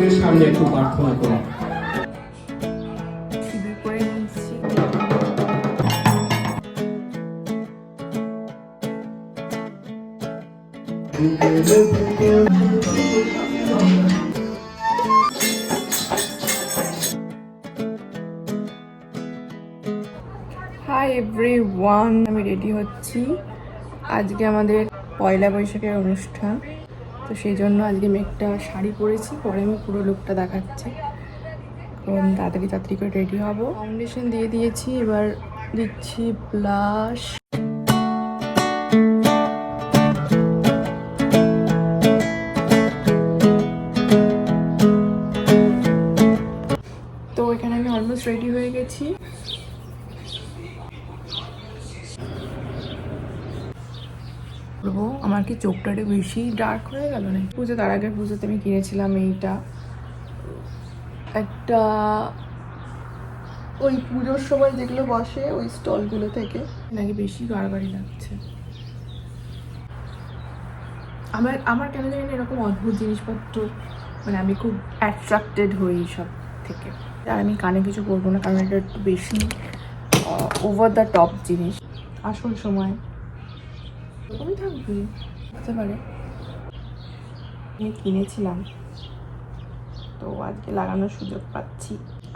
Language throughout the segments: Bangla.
ঠাকুরের সামনে একটু প্রার্থনা করি। হাই এভরি ওয়ান আমি রেডি হচ্ছি। আজকে আমাদের পয়লা বৈশাখের অনুষ্ঠান। তো সেই জন্য আজকে আমি একটা শাড়ি পরেছি, পরে আমি পুরো লুকটা দেখাচ্ছি। এখন তাড়াতাড়ি তাড়াতাড়ি করে রেডি হব। ফাউন্ডেশন দিয়ে দিয়েছি, এবার দিচ্ছি ব্লাশ তো এখানে আমি অলমোস্ট রেডি হয়ে গেছি। বলব আমার কি চোখটা একটু বেশি ডার্ক হয়ে গেল না পুজো তার আগে পুজোতে আমি কিনেছিলাম এইটা। একটা ওই পুজোর সময় যেগুলো বসে, ওই স্টলগুলো থেকে। নাকি বেশি গাড়াগাড়ি লাগছে। আমার আমার কেন জানি এরকম অদ্ভুত জিনিসপত্র মানে আমি খুব অ্যাট্রাক্টেড হই সব থেকে। আর আমি কানে কিছু করব না, কারণ এটা একটু বেশি ওভার দ্য টপ জিনিস। আসল সময়। ওরকমই থাকবে হতে পারে। আমি কিনেছিলাম। তো আজকে লাগানোর সুযোগ পাচ্ছি।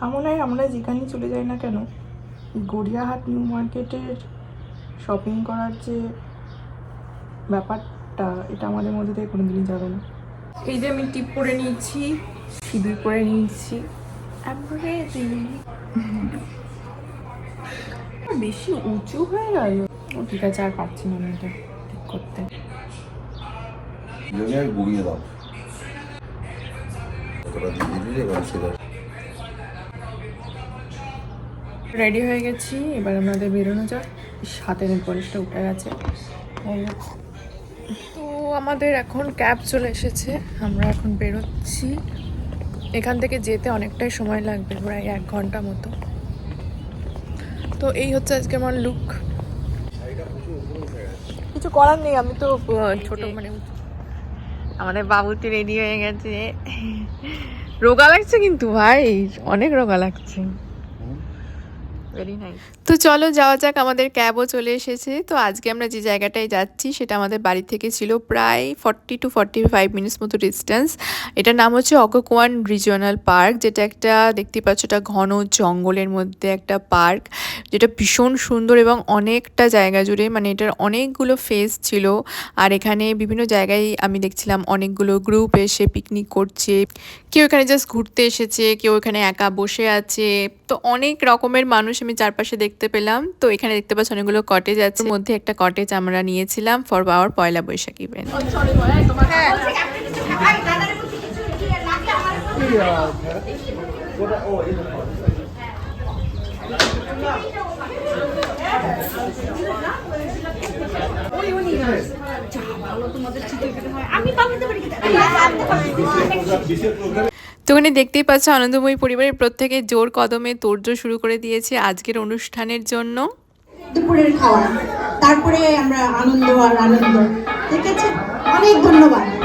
এমন হয় আমরা যেখানেই চলে যাই না কেন গড়িয়াহাট নিউ মার্কেটের শপিং করার যে ব্যাপারটা, এটা আমাদের মধ্যে থেকে কোনোদিনই যাবে না। এই যে আমি টিপ পরে নিয়েছি, সিঁদুর পরে নিয়েছি। বেশি উঁচু হয়ে গেল। ও ঠিক আছে, আর পাচ্ছি না এটা করতে। গুড়িয়ে দাও। রেডি হয়ে গেছি এবার আমাদের বেরোনো যাক। হাতের পলিশটা উঠে গেছে। তো আমাদের এখন ক্যাব চলে এসেছে। আমরা এখন বেরোচ্ছি। এখান থেকে যেতে অনেকটাই সময় লাগবে প্রায় এক ঘণ্টা মতো। তো এই হচ্ছে আজকে আমার লুক করার নেই আমি তো ছোট মানে আমাদের বাবুটি রেডি হয়ে গেছে। রোগা লাগছে কিন্তু ভাই অনেক রোগা লাগছে। তো চলো যাওয়া যাক আমাদের ক্যাবও চলে এসেছে। তো আজকে আমরা যে জায়গাটায় যাচ্ছি সেটা আমাদের বাড়ি থেকে ছিল প্রায় forty two forty five minutes মতো ডিস্টেন্স এটার নাম হচ্ছে অকোকোয়ান রিজিওনাল পার্ক যেটা একটা দেখতে পাচ্ছ এটা ঘন জঙ্গলের মধ্যে একটা পার্ক যেটা ভীষণ সুন্দর এবং অনেকটা জায়গা জুড়ে মানে এটার অনেকগুলো ফেস ছিল। আর এখানে বিভিন্ন জায়গায় আমি দেখছিলাম অনেকগুলো গ্রুপ এসে পিকনিক করছে। কেউ এখানে জাস্ট ঘুরতে এসেছে কেউ এখানে একা বসে আছে। তো অনেক রকমের মানুষ আমি চারপাশে দেখতে পেলাম তো এখানে দেখতে পাচ্ছি অনেকগুলো কটেজ আছে এর মধ্যে একটা কটেজ আমরা নিয়েছিলাম for our Poila Baishakh event তো ওখানে দেখতেই পাচ্ছ, আনন্দময়ী পরিবারের প্রত্যেকে জোর কদমে তোর্য শুরু করে দিয়েছে আজকের অনুষ্ঠানের জন্য। দুপুরের খাওয়া। তারপরে আমরা আনন্দ আর আনন্দ। ঠিক আছে? অনেক ধন্যবাদ।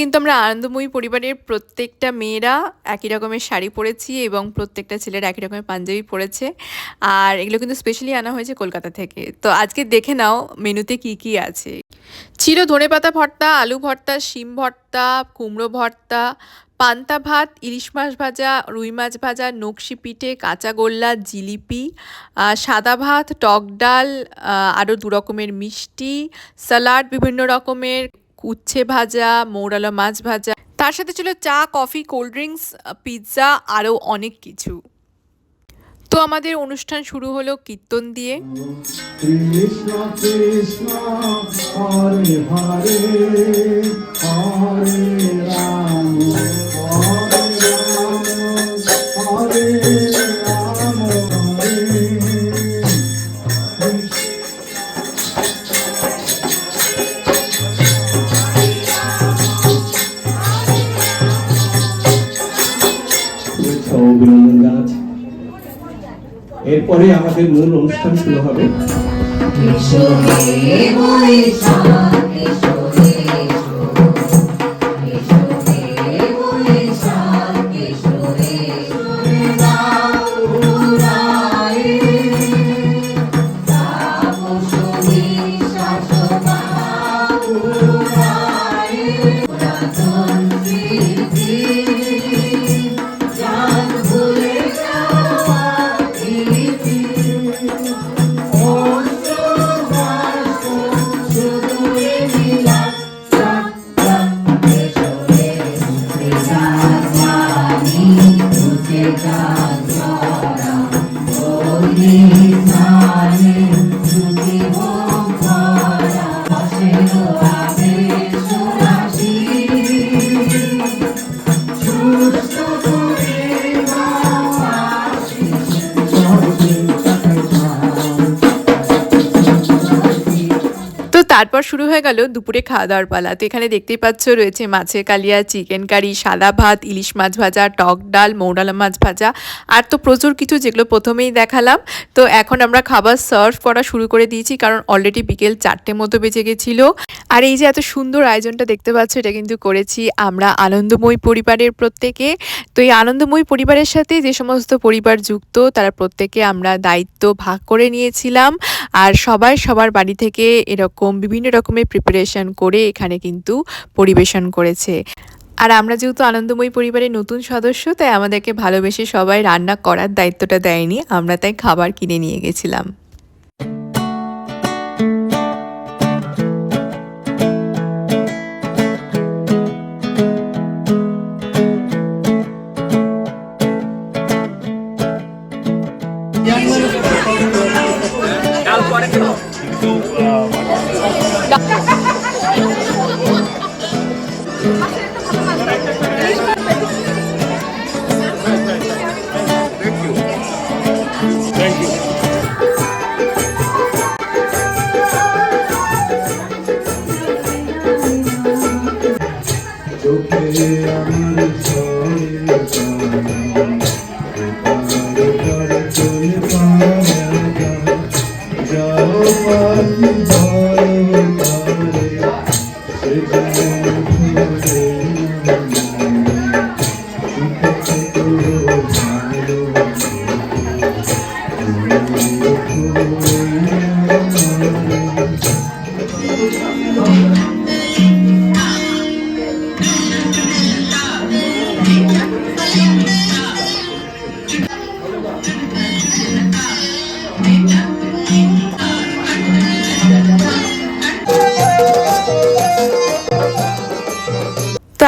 কিন্তু আমরা আনন্দময়ী পরিবারের প্রত্যেকটা মেয়েরা একই রকমের শাড়ি পরেছি এবং প্রত্যেকটা ছেলের একই রকমের পাঞ্জাবি পরেছে। আর এগুলো কিন্তু স্পেশালি আনা হয়েছে কলকাতা থেকে। তো আজকে দেখে নাও মেনুতে কি কি আছে। ছিল ধনেপাতা ভর্তা, আলু ভর্তা, শিম ভর্তা, কুমড়ো ভর্তা, পান্তা ভাত, ইলিশ মাছ ভাজা, রুই মাছ ভাজা, নকশি পিঠে, কাঁচা গোল্লা, জিলিপি সাদা ভাত, টক ডাল আরও দু রকমের মিষ্টি স্যালাড বিভিন্ন রকমের উচ্ছে ভাজা, মৌরালা মাছ ভাজা। তার সাথে ছিল চা, কফি, কোল্ড ড্রিঙ্কস, পিৎজা আরও অনেক কিছু। তো আমাদের অনুষ্ঠান শুরু হলো কীর্তন দিয়ে। কৃষ্ণ কৃষ্ণ এরপরে আমাদের মূল অনুষ্ঠান শুরু হবে। তারপর শুরু হয়ে গেল দুপুরে খাওয়া দাওয়ার পালা। তো এখানে দেখতেই পাচ্ছ রয়েছে মাছের কালিয়া, চিকেন কারি, সাদা ভাত, ইলিশ মাছ ভাজা, টক ডাল, মৌডালা মাছ ভাজা। আর তো প্রচুর কিছু যেগুলো প্রথমেই দেখালাম। তো এখন আমরা খাবার সার্ভ করা শুরু করে দিয়েছি, কারণ অলরেডি বিকেল চারটে মতো বেজে গেছিল। আর এই যে এত সুন্দর আয়োজনটা দেখতে পাচ্ছ, এটা কিন্তু করেছি আমরা আনন্দময়ী পরিবারের প্রত্যেকে। তো এই আনন্দময়ী পরিবারের সাথে যে সমস্ত পরিবার যুক্ত, তারা প্রত্যেকে আমরা দায়িত্ব ভাগ করে নিয়েছিলাম। আর সবাই সবার বাড়ি থেকে এরকম বিভিন্ন রকমের প্রিপারেশন করে এখানে কিন্তু পরিবেশন করেছে। আর আমরা যেহেতু আনন্দময়ী পরিবারের নতুন সদস্য, তাই আমাদেরকে ভালোবেসে সবাই রান্না করার দায়িত্বটা দেয়নি। আমরা তাই খাবার কিনে নিয়ে গেছিলাম।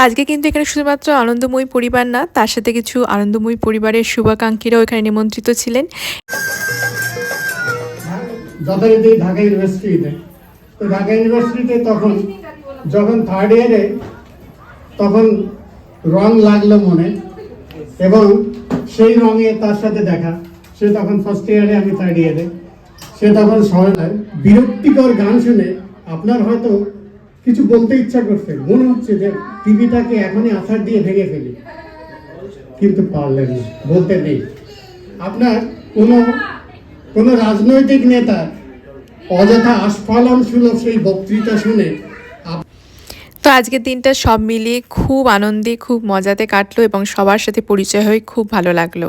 আজকে কিন্তু এখানে শুধুমাত্র আনন্দময়ী পরিবার না, তার সাথে কিছু আনন্দময়ী পরিবারের শুভাকাঙ্ক্ষীরাও এখানে নিমন্ত্রিত ছিলেন। যথারীতি ঢাকা ইউনিভার্সিটিতে, তো ঢাকা ইউনিভার্সিটিতে তখন যখন থার্ড ইয়ারে তখন রং লাগল মনে এবং সেই রঙে তার সাথে দেখা। সে তখন ফার্স্ট ইয়ারে আমি থার্ড ইয়ারে সে তখন সবাই বিরক্তিকর গান শুনে আপনার হয়তো কিছু বলতে ইচ্ছা করছে। মনে হচ্ছে যে টিভিটাকে এখনই আছাড় দিয়ে ভেঙে ফেলি। কিন্তু পারলেন না, বলতে নেই। আপনার কোনো কোনো রাজনৈতিক নেতা অযথা আস্ফালন সুলভ সেই বক্তৃতা শুনে তো আজকের দিনটা সব মিলিয়ে খুব আনন্দে, খুব মজাতে কাটলো এবং সবার সাথে পরিচয় হয়ে খুব ভালো লাগল।